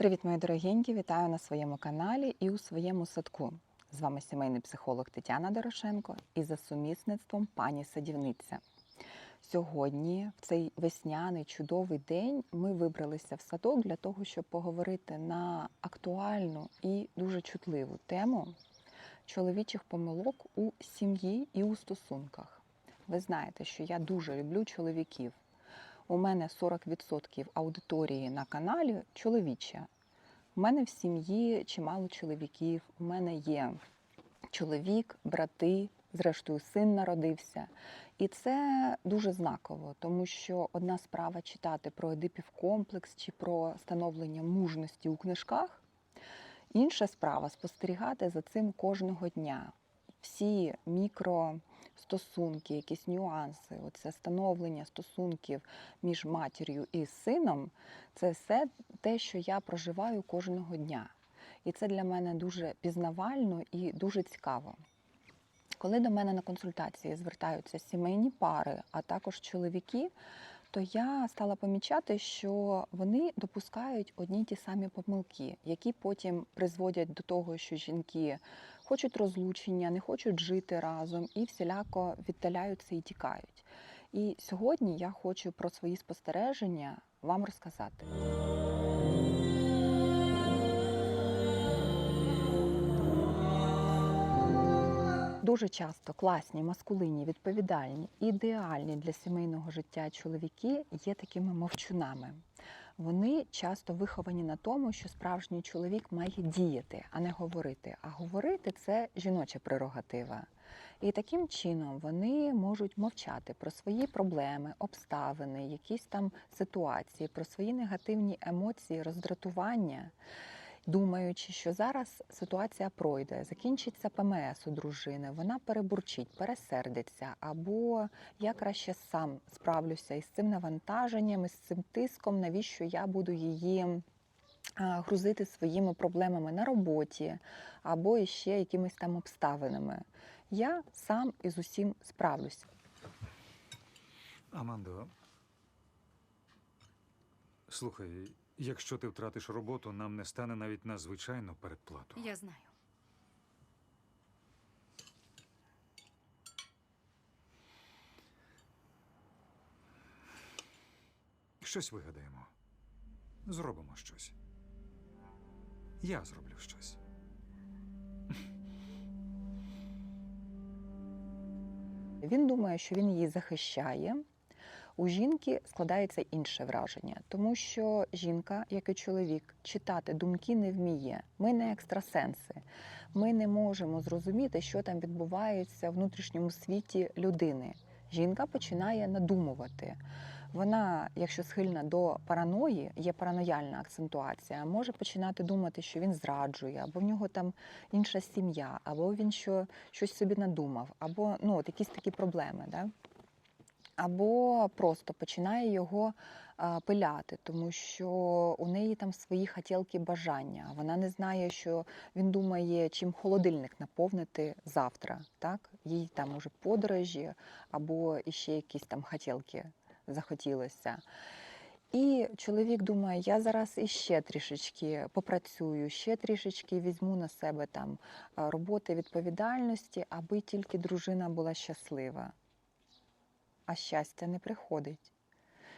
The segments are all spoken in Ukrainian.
Привіт, мої дорогенькі! Вітаю на своєму каналі і у своєму садку. З вами сімейний психолог Тетяна Дорошенко і за сумісництвом пані садівниця. Сьогодні, в цей весняний чудовий день, ми вибралися в садок для того, щоб поговорити на актуальну і дуже чутливу тему чоловічих помилок у сім'ї і у стосунках. Ви знаєте, що я дуже люблю чоловіків. У мене 40% аудиторії на каналі чоловіча. У мене в сім'ї чимало чоловіків. У мене є чоловік, брати, зрештою, син народився. І це дуже знаково, тому що одна справа читати про Едипів комплекс чи про становлення мужності у книжках. Інша справа спостерігати за цим кожного дня. Всі мікростосунки, якісь нюанси, оце становлення стосунків між матір'ю і сином це все те, що я проживаю кожного дня. І це для мене дуже пізнавально і дуже цікаво. Коли до мене на консультації звертаються сімейні пари, а також чоловіки, то я стала помічати, що вони допускають одні й ті самі помилки, які потім призводять до того, що жінки хочуть розлучення, не хочуть жити разом і всіляко віддаляються і тікають. І сьогодні я хочу про свої спостереження вам розказати. Дуже часто класні, маскулинні, відповідальні, ідеальні для сімейного життя чоловіки є такими мовчунами. Вони часто виховані на тому, що справжній чоловік має діяти, а не говорити. А говорити це жіноча прерогатива. І таким чином вони можуть мовчати про свої проблеми, обставини, якісь там ситуації, про свої негативні емоції, роздратування думаючи, що зараз ситуація пройде, закінчиться ПМС у дружини, вона перебурчить, пересердиться, або я краще сам справлюся із цим навантаженням, із цим тиском, навіщо я буду її. Грузити своїми проблемами на роботі або іще якимись там обставинами. Я сам із усім справлюся. Амандо. Слухай, якщо ти втратиш роботу, нам не стане навіть на звичайну передплату. Я знаю. Щось вигадаємо. Зробимо щось. Я зроблю щось. Він думає, що він її захищає. У жінки складається інше враження, тому що жінка, як і чоловік, читати думки не вміє. Ми не екстрасенси. Ми не можемо зрозуміти, що там відбувається в внутрішньому світі людини. Жінка починає надумувати. Вона, якщо схильна до параної, є паранояльна акцентуація, може починати думати, що він зраджує, або в нього там інша сім'я, або він що, щось собі надумав, або ну, от якісь такі проблеми. Да? Або просто починає його пиляти, тому що у неї там свої хотілки бажання. Вона не знає, що він думає, чим холодильник наповнити завтра. Так? Їй там може подорожі, або іще якісь там хотілки захотілося. І чоловік думає, я зараз іще трішечки попрацюю, ще трішечки візьму на себе там роботи відповідальності, аби тільки дружина була щаслива а щастя не приходить.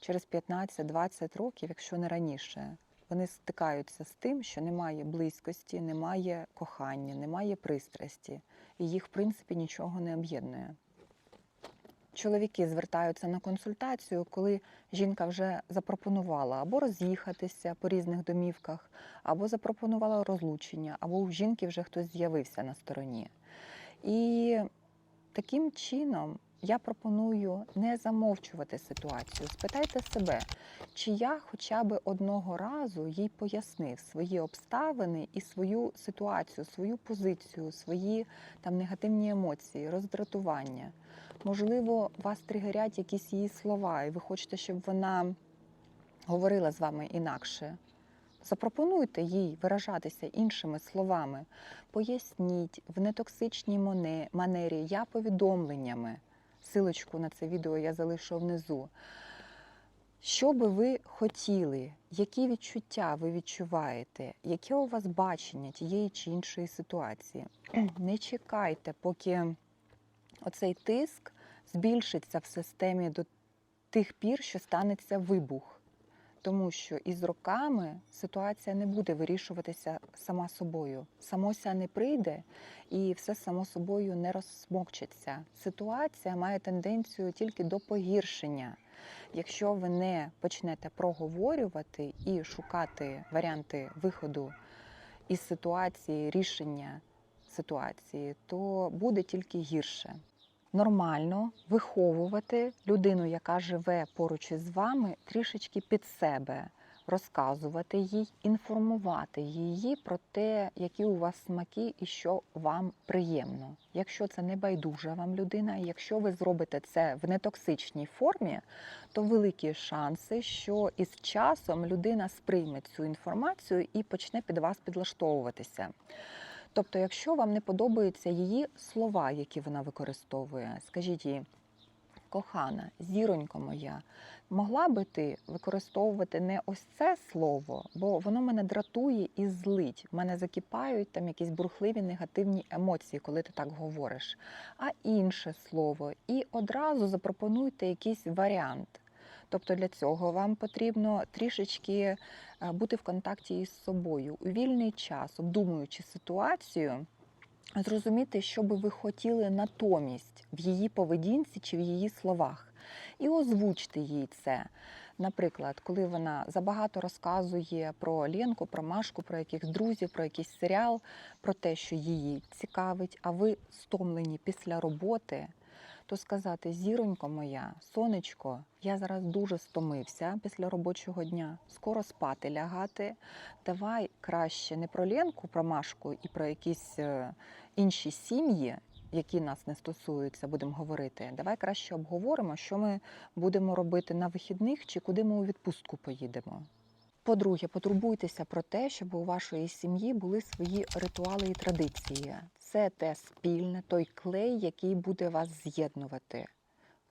Через 15-20 років, якщо не раніше, вони стикаються з тим, що немає близькості, немає кохання, немає пристрасті, і їх, в принципі, нічого не об'єднує. Чоловіки звертаються на консультацію, коли жінка вже запропонувала або роз'їхатися по різних домівках, або запропонувала розлучення, або у жінки вже хтось з'явився на стороні. І таким чином я пропоную не замовчувати ситуацію. Спитайте себе, чи я хоча б одного разу їй пояснив свої обставини і свою ситуацію, свою позицію, свої там негативні емоції, роздратування. Можливо, вас тригерять якісь її слова, і ви хочете, щоб вона говорила з вами інакше. Запропонуйте їй виражатися іншими словами, поясніть в нетоксичній манері, я повідомленнями. Силочку на це відео я залишу внизу. Що би ви хотіли, які відчуття ви відчуваєте, яке у вас бачення тієї чи іншої ситуації? Не чекайте, поки оцей тиск збільшиться в системі до тих пір, що станеться вибух. Тому що із роками ситуація не буде вирішуватися сама собою. Самося не прийде і все само собою не розсмокчеться. Ситуація має тенденцію тільки до погіршення. Якщо ви не почнете проговорювати і шукати варіанти виходу із ситуації, рішення ситуації, то буде тільки гірше. Нормально виховувати людину, яка живе поруч із вами, трішечки під себе, розказувати їй, інформувати її про те, які у вас смаки і що вам приємно. Якщо це не байдужа вам людина, якщо ви зробите це в нетоксичній формі, то великі шанси, що із часом людина сприйме цю інформацію і почне під вас підлаштовуватися. Тобто, якщо вам не подобаються її слова, які вона використовує, скажіть їй, кохана, зіронько моя, могла би ти використовувати не ось це слово, бо воно мене дратує і злить. В мене закипають там якісь бурхливі негативні емоції, коли ти так говориш, а інше слово. І одразу запропонуйте якийсь варіант. Тобто для цього вам потрібно трішечки е, бути в контакті із собою у вільний час, обдумуючи ситуацію, зрозуміти, що би ви хотіли натомість в її поведінці чи в її словах, і озвучте їй це. Наприклад, коли вона забагато розказує про Ленку, про Машку, про якихось друзів, про якийсь серіал, про те, що її цікавить, а ви стомлені після роботи то сказати: зіронько моя, сонечко, я зараз дуже стомився після робочого дня, скоро спати лягати. Давай краще не про Ленку, про Машку і про якісь е, інші сім'ї, які нас не стосуються, будемо говорити. Давай краще обговоримо, що ми будемо робити на вихідних чи куди ми у відпустку поїдемо. По-друге, потурбуйтеся про те, щоб у вашої сім'ї були свої ритуали і традиції. Це те спільне, той клей, який буде вас з'єднувати.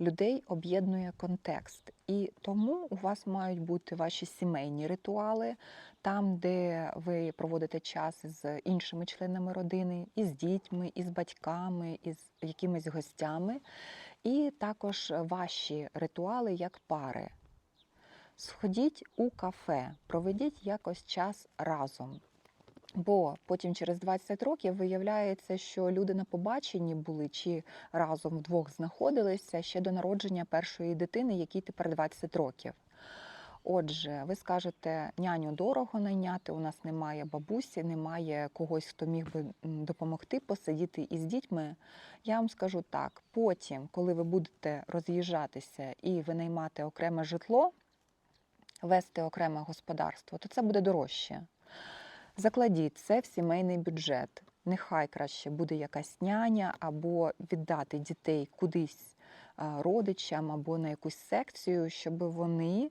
Людей об'єднує контекст, і тому у вас мають бути ваші сімейні ритуали, там, де ви проводите час з іншими членами родини, із дітьми, із батьками, із якимись гостями, і також ваші ритуали як пари. Сходіть у кафе, проведіть якось час разом. Бо потім через 20 років виявляється, що люди на побаченні були чи разом вдвох знаходилися ще до народження першої дитини, якій тепер 20 років. Отже, ви скажете, няню дорого найняти, у нас немає бабусі, немає когось, хто міг би допомогти посидіти із дітьми. Я вам скажу так: потім, коли ви будете роз'їжджатися і винаймати окреме житло, вести окреме господарство, то це буде дорожче. Закладіть це в сімейний бюджет. Нехай краще буде якась няня, або віддати дітей кудись родичам або на якусь секцію, щоб вони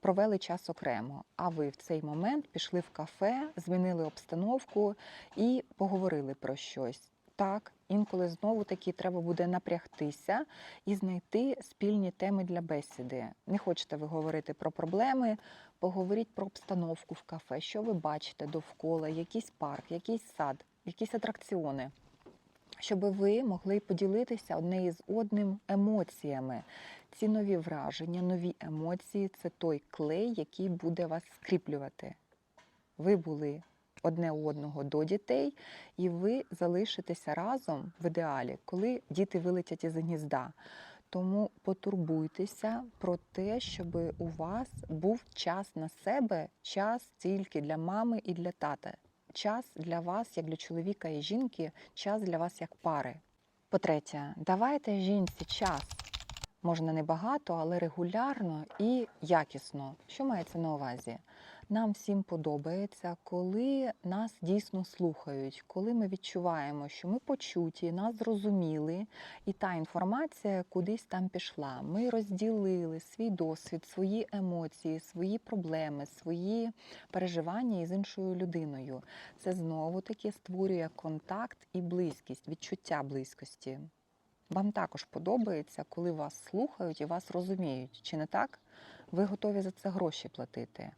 провели час окремо. А ви в цей момент пішли в кафе, змінили обстановку і поговорили про щось. Так, інколи знову таки треба буде напрягтися і знайти спільні теми для бесіди. Не хочете ви говорити про проблеми, поговоріть про обстановку в кафе, що ви бачите довкола, якийсь парк, якийсь сад, якісь атракціони, щоб ви могли поділитися одне із одним емоціями. Ці нові враження, нові емоції це той клей, який буде вас скріплювати. Ви були одне одного до дітей, і ви залишитеся разом в ідеалі, коли діти вилетять із гнізда. Тому потурбуйтеся про те, щоб у вас був час на себе, час тільки для мами і для тата. Час для вас, як для чоловіка і жінки, час для вас як пари. По-третє, давайте жінці час. Можна не багато, але регулярно і якісно. Що мається на увазі? Нам всім подобається, коли нас дійсно слухають, коли ми відчуваємо, що ми почуті, нас зрозуміли, і та інформація кудись там пішла. Ми розділили свій досвід, свої емоції, свої проблеми, свої переживання із іншою людиною. Це знову таки створює контакт і близькість, відчуття близькості. Вам також подобається, коли вас слухають і вас розуміють. Чи не так? Ви готові за це гроші платити.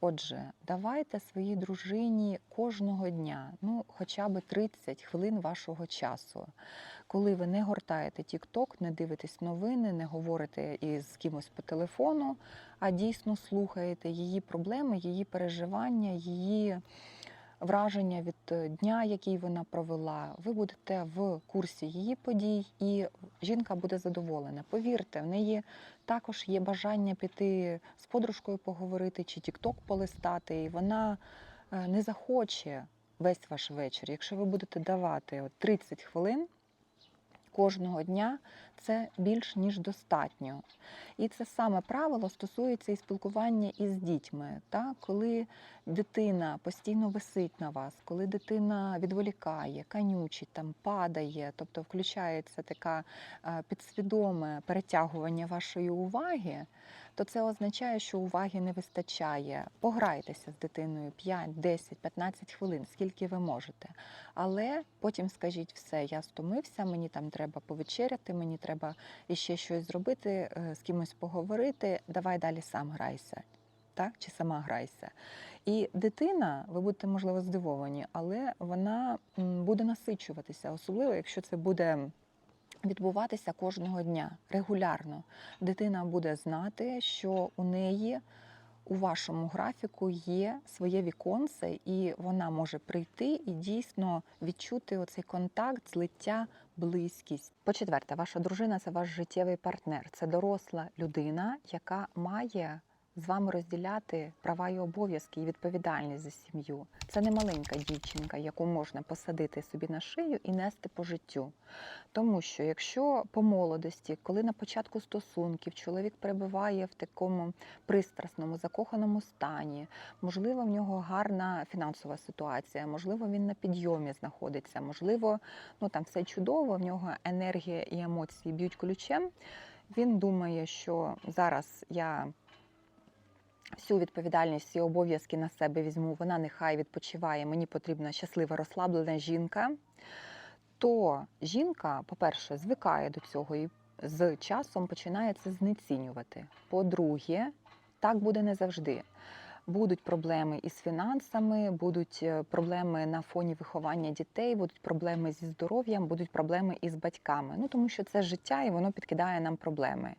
Отже, давайте своїй дружині кожного дня, ну хоча б 30 хвилин вашого часу, коли ви не гортаєте TikTok, не дивитесь новини, не говорите із кимось по телефону, а дійсно слухаєте її проблеми, її переживання, її враження від е, дня, який вона провела. Ви будете в курсі її подій, і жінка буде задоволена. Повірте, в неї також є бажання піти з подружкою поговорити чи тікток полистати, і вона е, не захоче весь ваш вечір. Якщо ви будете давати от 30 хвилин кожного дня, це більш ніж достатньо. І це саме правило стосується і спілкування із дітьми. Та? Коли дитина постійно висить на вас, коли дитина відволікає, канючить, там падає, тобто включається така е, підсвідоме перетягування вашої уваги, то це означає, що уваги не вистачає. Пограйтеся з дитиною 5, 10, 15 хвилин, скільки ви можете. Але потім скажіть все, я стомився, мені там треба повечеряти, мені треба іще щось зробити, е, з кимось поговорити. Давай далі сам грайся. Так? Чи сама грайся. І дитина, ви будете, можливо, здивовані, але вона буде насичуватися, особливо, якщо це буде відбуватися кожного дня регулярно. Дитина буде знати, що у неї у вашому графіку є своє віконце, і вона може прийти і дійсно відчути оцей контакт, злиття, близькість. По-четверте, ваша дружина це ваш життєвий партнер, це доросла людина, яка має з вами розділяти права і обов'язки і відповідальність за сім'ю. Це не маленька дівчинка, яку можна посадити собі на шию і нести по життю. Тому що якщо по молодості, коли на початку стосунків чоловік перебуває в такому пристрасному, закоханому стані, можливо, в нього гарна фінансова ситуація, можливо, він на підйомі знаходиться, можливо, ну там все чудово, в нього енергія і емоції б'ють ключем. Він думає, що зараз я всю відповідальність і обов'язки на себе візьму, вона нехай відпочиває, мені потрібна щаслива, розслаблена жінка. То жінка, по-перше, звикає до цього і з часом починає це знецінювати. По-друге, так буде не завжди. Будуть проблеми із фінансами, будуть е, проблеми на фоні виховання дітей, будуть проблеми зі здоров'ям, будуть проблеми із батьками. Ну тому що це життя і воно підкидає нам проблеми.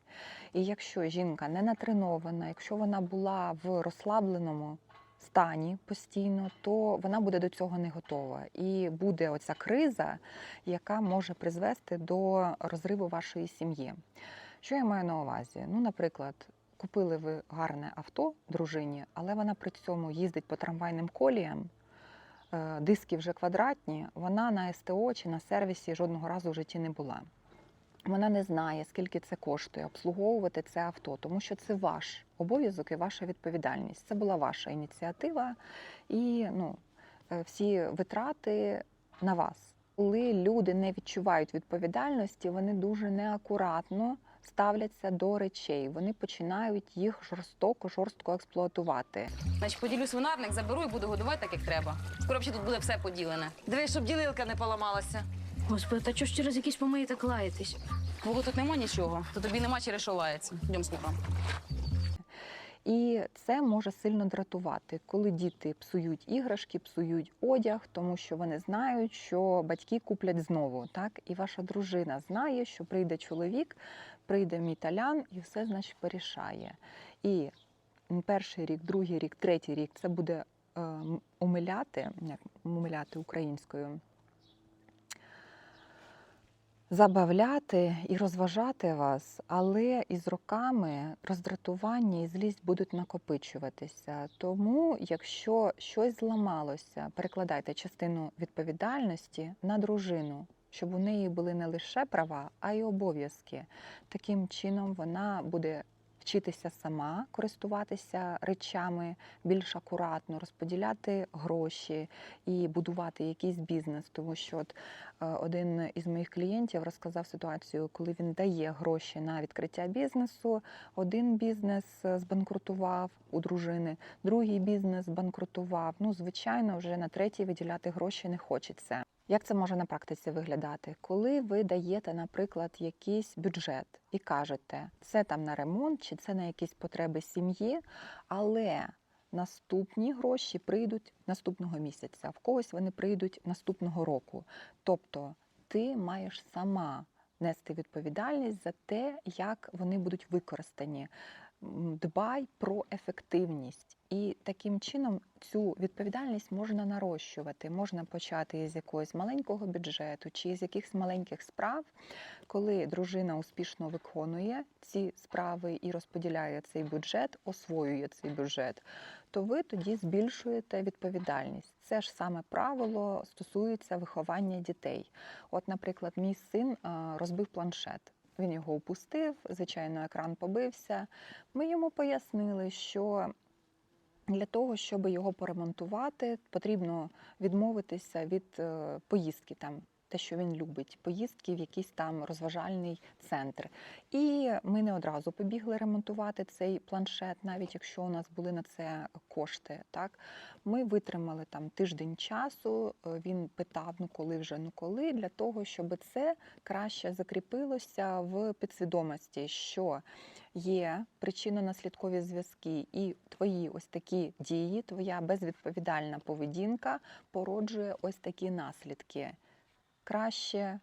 І якщо жінка не натренована, якщо вона була в розслабленому стані постійно, то вона буде до цього не готова. І буде оця криза, яка може призвести до розриву вашої сім'ї. Що я маю на увазі? Ну, наприклад, купили ви гарне авто дружині, але вона при цьому їздить по трамвайним коліям. е, Диски вже квадратні, вона на СТО чи на сервісі жодного разу в житті не була. Вона не знає, скільки це коштує обслуговувати це авто, тому що це ваш обов'язок і ваша відповідальність. Це була ваша ініціатива і ну, е, всі витрати на вас. Коли люди не відчувають відповідальності, вони дуже неакуратно ставляться до речей. Вони починають їх жорстоко, жорстко експлуатувати. Значить, поділю свинарник, заберу і буду годувати так, як треба. Скоро ще тут буде все поділене. Дивись, щоб ділилка не поламалася. Господи, та чого ж через якісь помиї так лаєтесь? Твого тут нема нічого, то тобі нема через що лається. Йдемо слухаємо. І це може сильно дратувати, коли діти псують іграшки, псують одяг, тому що вони знають, що батьки куплять знову. Так і ваша дружина знає, що прийде чоловік, прийде мій і все значить порішає. І перший рік, другий рік, третій рік це буде е, умиляти, як умиляти українською. Забавляти і розважати вас, але із роками роздратування і злість будуть накопичуватися. Тому, якщо щось зламалося, перекладайте частину відповідальності на дружину, щоб у неї були не лише права, а й обов'язки. Таким чином вона буде вчитися сама користуватися речами більш акуратно, розподіляти гроші і будувати якийсь бізнес. Тому що от е, один із моїх клієнтів розказав ситуацію, коли він дає гроші на відкриття бізнесу. Один бізнес е, збанкрутував у дружини, другий бізнес збанкрутував. Ну, звичайно, вже на третій виділяти гроші не хочеться. Як це може на практиці виглядати? Коли ви даєте, наприклад, якийсь бюджет і кажете, це там на ремонт чи це на якісь потреби сім'ї, але наступні гроші прийдуть наступного місяця, в когось вони прийдуть наступного року. Тобто ти маєш сама нести відповідальність за те, як вони будуть використані. Дбай про ефективність, і таким чином цю відповідальність можна нарощувати. Можна почати із якогось маленького бюджету чи з якихось маленьких справ, коли дружина успішно виконує ці справи і розподіляє цей бюджет, освоює цей бюджет, то ви тоді збільшуєте відповідальність. Це ж саме правило стосується виховання дітей. От, наприклад, мій син розбив планшет. Він його упустив, звичайно, екран побився. Ми йому пояснили, що для того, щоб його поремонтувати, потрібно відмовитися від е, поїздки там. Те, що він любить, поїздки в якийсь там розважальний центр. І ми не одразу побігли ремонтувати цей планшет, навіть якщо у нас були на це кошти. Так ми витримали там тиждень часу. е, Він питав: ну коли вже, ну коли, для того, щоб це краще закріпилося в підсвідомості, що є причинно-наслідкові зв'язки, і твої ось такі дії, твоя безвідповідальна поведінка породжує ось такі наслідки. Краще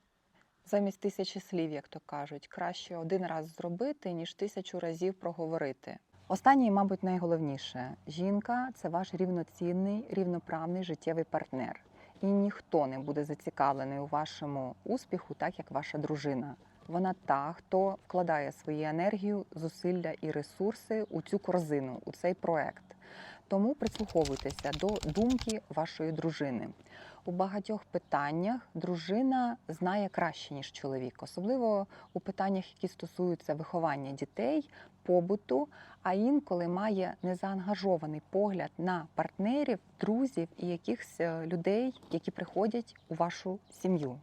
замість тисячі слів, як то кажуть, краще один раз зробити, ніж тисячу разів проговорити. Останнє, мабуть, найголовніше: жінка це ваш рівноцінний, рівноправний життєвий партнер. І ніхто не буде зацікавлений у вашому успіху, так як ваша дружина. Вона та, хто вкладає свою енергію, зусилля і ресурси у цю корзину, у цей проект. Тому прислуховуйтеся до думки вашої дружини. У багатьох питаннях дружина знає краще, ніж чоловік, особливо у питаннях, які стосуються виховання дітей, побуту, а інколи має незаангажований погляд на партнерів, друзів і якихось е, людей, які приходять у вашу сім'ю.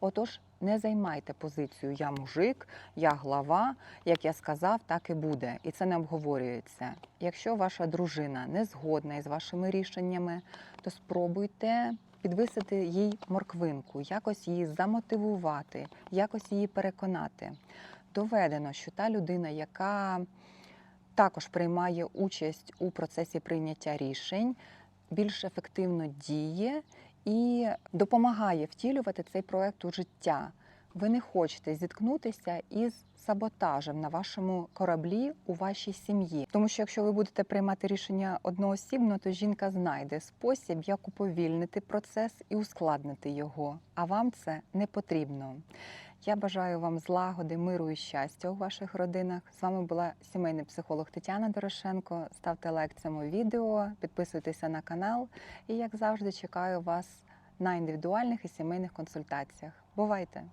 Отож, не займайте позицію Я мужик, я глава. Як я сказав, так і буде. І це не обговорюється. Якщо ваша дружина не згодна із вашими рішеннями, то спробуйте підвисити їй морквинку, якось її замотивувати, якось її переконати. Доведено, що та людина, яка також приймає участь у процесі прийняття рішень, більш ефективно діє і допомагає втілювати цей проект у життя. Ви не хочете зіткнутися із саботажем на вашому кораблі у вашій сім'ї. Тому що якщо ви будете приймати рішення одноосібно, то жінка знайде спосіб, як уповільнити процес і ускладнити його. А вам це не потрібно. Я бажаю вам злагоди, миру і щастя у ваших родинах. З вами була сімейний психолог Тетяна Дорошенко. Ставте лайк цьому відео, підписуйтеся на канал. І як завжди, чекаю вас на індивідуальних і сімейних консультаціях. Бувайте!